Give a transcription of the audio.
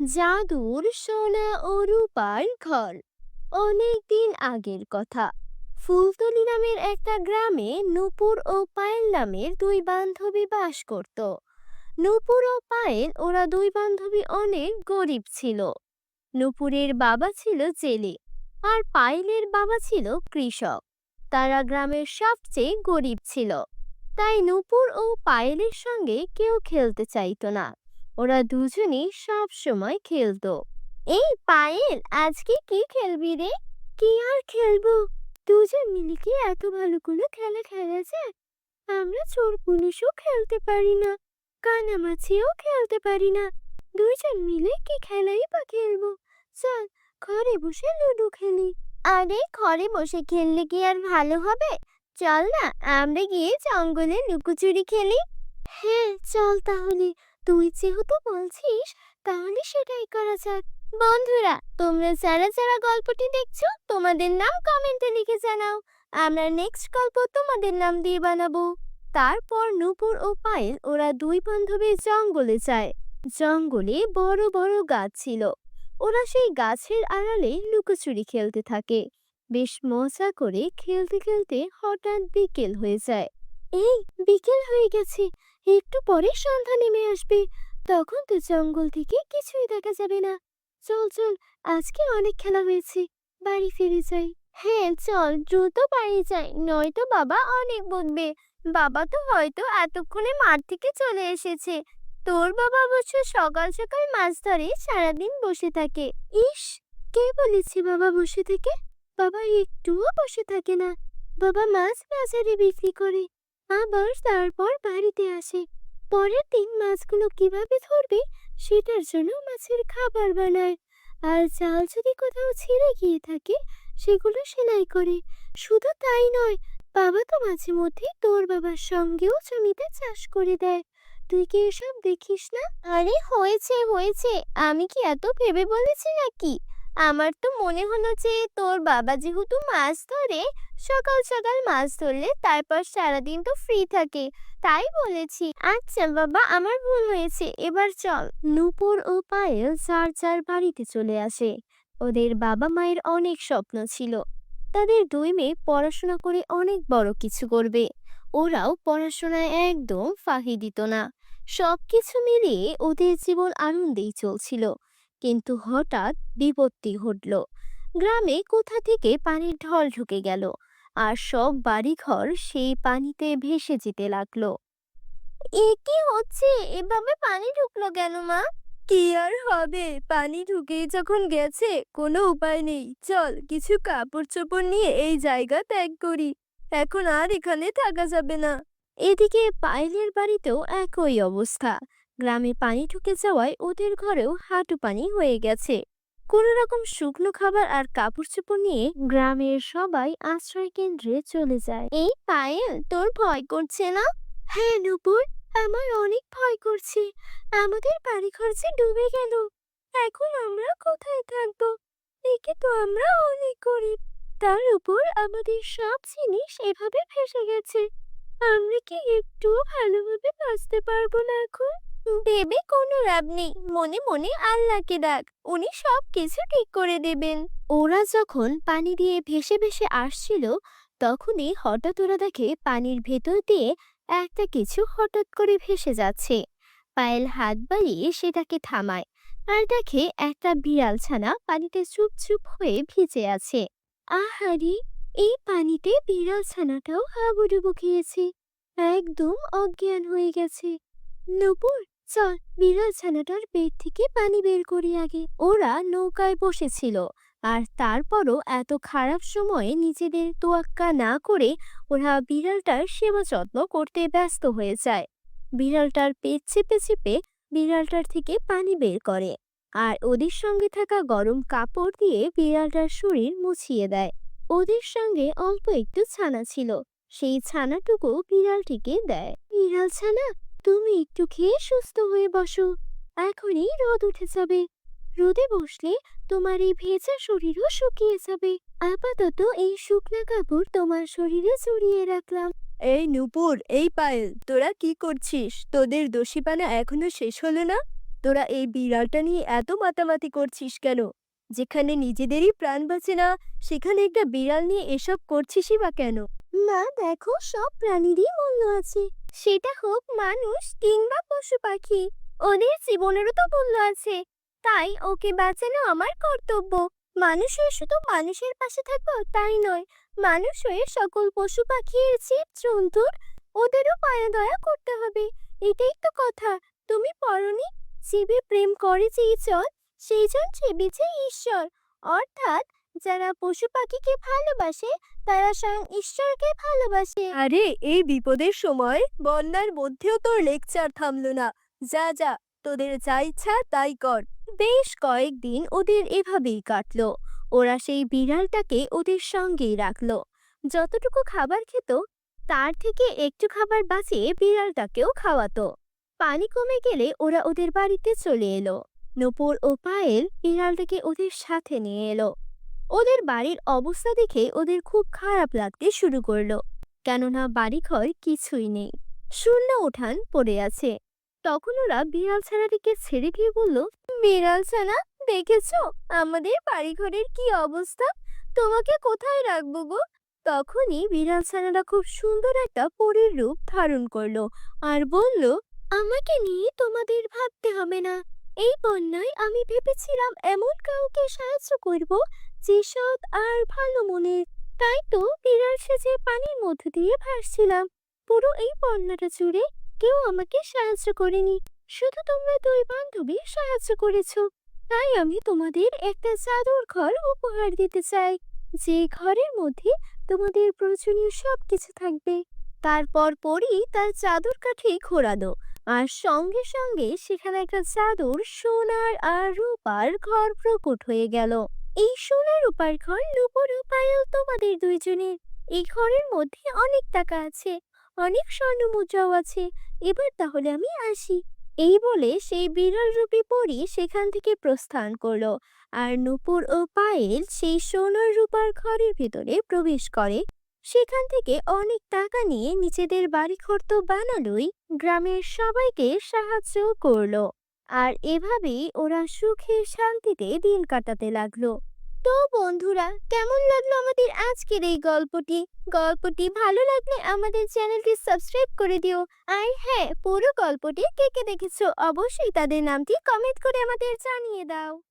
জাদুর সোনা ও রূপার ঘর। অনেক দিন আগের কথা। ফুলতলি নামের একটা গ্রামে নূপুর ও পায়েল নামের দুই বান্ধবী বাস করত। নূপুর ও পায়েল, ওরা দুই বান্ধবী অনেক গরিব ছিল। নূপুরের বাবা ছিল জেলে আর পায়েলের বাবা ছিল কৃষক। তারা গ্রামের সবচেয়ে গরিব ছিল। তাই নূপুর ও পায়েলের সঙ্গে কেউ খেলতে চাইত না। ওরা দুজনেই সব সময় খেলতো। এই পায়েল, আজকে কি খেলবি রে? কি আর খেলব? দুজন মিলে কি এত ভালো কোনো খেলা খেলা যায়? আমরা চোর পুলিশও খেলতে পারি না, কানামাছিও খেলতে পারি না। দুইজন মিলে কি খেলাই বা খেলব? চল, ঘরে বসে লুডো খেলি। আরে, ঘরে বসে খেললে কি আর ভালো হবে? চল না, আমরা গিয়ে জঙ্গলে লুকোচুরি খেলি। হ্যাঁ চল তাহলে। তুই যেহেতু বলছিস, তাহলে সেটাই করা যাক। বন্ধুরা, তোমরা যারা যারা গল্পটি দেখছ, তোমাদের নাম কমেন্টে লিখে জানাও। আমরা নেক্সট গল্প তোমাদের নাম দিয়ে বানাবো। তারপর নূপুর ও পায়েল, ওরা দুই বান্ধবী জঙ্গলে যায়। জঙ্গলে বড় বড় গাছ ছিল। ওরা সেই গাছের আড়ালে লুকোচুরি খেলতে থাকে। বেশ মজা করে খেলতে খেলতে হঠাৎ বিকেল হয়ে যায়। এই, বিকেল হয়ে গেছে। একটু পরে সন্ধ্যা নেমে আসবে। তখন তো জঙ্গল থেকে কিছুই দেখা যাবে না। চল চল, আজকে অনেক খেলা হয়েছে। বাড়ি ফিরে যাই। হ্যাঁ চল, দ্রুত বাড়ি যাই, নয়তো বাবা অনেক বকবে। বাবা তো হয়তো এতক্ষণে মাঠ থেকে চলে এসেছে। তোর বাবা অবশ্য সকাল সকাল মাছ ধরে সারাদিন বসে থাকে। ইস, কে বলেছে বাবা বসে থেকে? বাবা একটুও বসে থাকে না। বাবা মাছ বাজারে বিক্রি করে। আবার তারপর বাড়িতে আসে। পরের দিন মাছগুলো কীভাবে ধরবে, সেটার জন্য মাছের খাবার বানায়। আর জাল যদি কোথাও ছিঁড়ে গিয়ে থাকে, সেগুলো সেলাই করে। শুধু তাই নয়, বাবা তো মাঝে মধ্যে তোর বাবার সঙ্গেও জমিতে চাষ করে দেয়। তুই কি এসব দেখিস না? আরে হয়েছে হয়েছে। আমি কি এত ভেবে বলেছি নাকি? আমার তো মনে হলো যে তোর বাবা যেহেতু মাছ ধরে, সকাল সকাল মাছ ধরলে তারপর সারাদিন তো ফ্রি থাকে। তাই বলেছি আচ্ছা বাবা, আমার ভুল হয়েছে, এবার চল। নূপুর ও পায়েল যার যার বাড়িতে চলে আসে। ওদের বাবা মায়ের অনেক স্বপ্ন ছিল। তাদের দুই মেয়ে পড়াশোনা করে অনেক বড় কিছু করবে। ওরাও পড়াশোনায় একদম ফাঁকি দিত না। সব কিছু মিলিয়ে ওদের জীবন আনন্দেই চলছিল। কিন্তু হঠাৎ বিপত্তি ঘটল। গ্রামে কোথা থেকে পানির ঢল ঢুকে গেল আর সব বাড়িঘর সেই পানিতে ভেসে যেতে লাগল। এ কি হচ্ছে? এভাবে পানি ঢুকলো কেন মা? কি আর হবে? পানি ঢুকেই যখন গেছে, কোনো উপায় নেই। চল, কিছু কাপড় চোপড় নিয়ে এই জায়গা ত্যাগ করি। এখন আর এখানে থাকা যাবে না। এদিকে পায়েলের বাড়িতেও একই অবস্থা। গ্রামে পানি ঢুকে যাওয়ায় ওদের ঘরেও হাঁটু পানি হয়ে গেছে। কোনো রকম শুকনো খাবার আর কাপড় চোপড় নিয়ে গ্রামের সবাই আশ্রয় কেন্দ্রে চলে যায়। এই পায়েল, তোর ভয় করছে না? হ্যাঁ নুপুর, আমার অনেক ভয় করছে। আমাদের বাড়ি খরচে ডুবে গেল, এখন আমরা কোথায় থাকব? একে তো আমরা অনেক গরিব। তার উপর আমাদের সব জিনিস এভাবে ভেসে গেছে। আমরা কি একটু ভালোভাবে বাঁচতে পারব না এখন? ভেবে কোনো লাভ নেই। মনে মনে আল্লাহকে ডাক। উনি সব কিছু ঠিক করে দেবেন। ওরা যখন পানি দিয়ে ভেসে ভেসে আসছিল, তখনই হঠাৎ ওরা দেখে পানির ভেতর দিয়ে একটা কিছু হঠাৎ করে ভেসে যাচ্ছে। পায়েল হাত বাড়িয়ে সেটাকে থামায় আর দেখে একটা বিড়াল ছানা পানিতে চুপ চুপ হয়ে ভিজে আছে। আহারি, এই পানিতে বিড়াল ছানাটাও হাবুডুবু খেয়েছে। একদম অজ্ঞান হয়ে গেছে। নূপুর, চল বিড়াল ছানাটার পেট থেকে পানি বের করি আগে। ওরা নৌকায় বসেছিল আর তারপরও এত খারাপ সময়ে নিজেদের তোয়াক্কা না করে ওরা বিড়ালটার সেবা যত্ন করতে ব্যস্ত হয়ে যায়। বিড়ালটার পেট চেপে চেপে বিড়ালটার থেকে পানি বের করে আর ওদের সঙ্গে থাকা গরম কাপড় দিয়ে বিড়ালটার শরীর মুছিয়ে দেয়। ওদের সঙ্গে অল্প একটু ছানা ছিল। সেই ছানাটুকু বিড়ালটিকে দেয়। বিড়াল ছানা তুমি একটু খেয়ে সুস্থ হয়ে বসো। এখনই রোদ উঠে যাবে। রোদে বসলে তোমার এই ভেজা শরীরও শুকিয়ে যাবে। আপাতত এই শুকনা কাপড় তোমার শরীরে জড়িয়ে রাখলাম। এই নূপুর, এই পায়েল, তোরা কি করছিস? তোদের দোষীপানা এখনও শেষ হলো না? তোরা এই বিড়ালটা নিয়ে এত মাতামাতি করছিস কেন? যেখানে নিজেদেরই প্রাণ বাঁচে না, সেখানে একটা বিড়াল নিয়ে এসব করছিসই বা কেন? মা দেখো, সব প্রাণীরই মূল্য আছে। সেটা হোক মানুষ কিংবা পশু পাখি ওদের জীবনেরও তো মূল্য আছে। তাই ওকে বাঁচানো আমার কর্তব্য। মানুষ হয়ে শুধু মানুষের পাশে থাকব তাই নয়, মানুষ হয়ে সকল পশু পাখির জীব, জন্তুর, ওদেরও মায়া দয়া করতে হবে। এটাই তো কথা। তুমি পড়নি জীবে প্রেম করে যেই জন সেই জন সেবিছে ঈশ্বর। অর্থাৎ যারা পশু পাখিকে ভালোবাসে তারা স্বয়ং ঈশ্বরকে ভালোবাসে। আরে এই বিপদের সময় বন্যার মধ্যেও তোর লেকচার থামলো না। যা যা তোদের যা ইচ্ছা তাই কর। বেশ কয়েকদিন ওদের এভাবেই কাটলো। ওরা সেই বিড়ালটাকে ওদের সঙ্গেই রাখল। যতটুকু খাবার খেত তার থেকে একটু খাবার বাঁচিয়ে বিড়ালটাকেও খাওয়াতো। পানি কমে গেলে ওরা ওদের বাড়িতে চলে এলো। নূপুর ও পায়েল বিড়ালটাকে ওদের সাথে নিয়ে এলো। ওদের বাড়ির অবস্থা দেখে ওদের খুব খারাপ লাগতে শুরু করল। কেননা বাড়িঘর কিছুই নেই। শূন্য উঠান পড়ে আছে। তখন ওরা বিড়াল ছানাটিকে ছেড়ে দিয়ে বলল, বিড়াল ছানা, দেখেছ? আমাদের বাড়িঘরের কি অবস্থা? তোমাকে কোথায় রাখব গো? তখনই বিড়াল ছানাটা খুব সুন্দর একটা পরীর রূপ ধারণ করল আর বলল, আমাকে নিয়ে তোমাদের ভাবতে হবে না। এই বন্যায় আমি ভেবেছিলাম এমন কাউকে সাহায্য করব যে সৎ আর ভালো মনের তাই তো বিড়াল সেজে পানির মধ্যে দিয়ে ভাসছিলাম। পুরো এই বন্যাটা জুড়ে কেউ আমাকে সাহায্য করেনি। শুধু তোমরা দুই বান্ধবী সাহায্য করেছ। তাই আমি তোমাদের একটা চাদর ঘর উপহার দিতে চাই। যে ঘরের মধ্যে তোমাদের প্রয়োজনীয় সবকিছু থাকবে। তারপর পরই তার চাদর কাঠি ঘোরালো আর সঙ্গে সঙ্গে সেখানে একটা চাদর সোনার আর রূপার ঘর প্রকট হয়ে গেল। এই সোনার রূপার ঘর রূপর পায়েল তোমাদের দুইজনের। এই ঘরের মধ্যে অনেক টাকা আছে, অনেক স্বর্ণ মুদ্রাও আছে। এবার তাহলে আমি আসি। এই বলে সেই বিরল রূপী পরি সেখান থেকে প্রস্থান করল। আর নূপুর ও পায়েল সেই সোনার রূপার ঘরের ভিতরে প্রবেশ করে। সেখান থেকে অনেক টাকা নিয়ে নিজেদের বাড়িঘর তো বানালোই, গ্রামের সবাইকে সাহায্য করল। আর এভাবেই ওরা সুখে শান্তিতে দিন কাটাতে লাগল। তো বন্ধুরা, কেমন লাগল আমাদের আজকের এই গল্পটি? গল্পটি ভালো লাগলে আমাদের চ্যানেলটি সাবস্ক্রাইব করে দিও। আর হ্যাঁ পুরো গল্পটি কে কে দেখেছ অবশ্যই তাদের নামটি কমেন্ট করে আমাদের জানিয়ে দাও।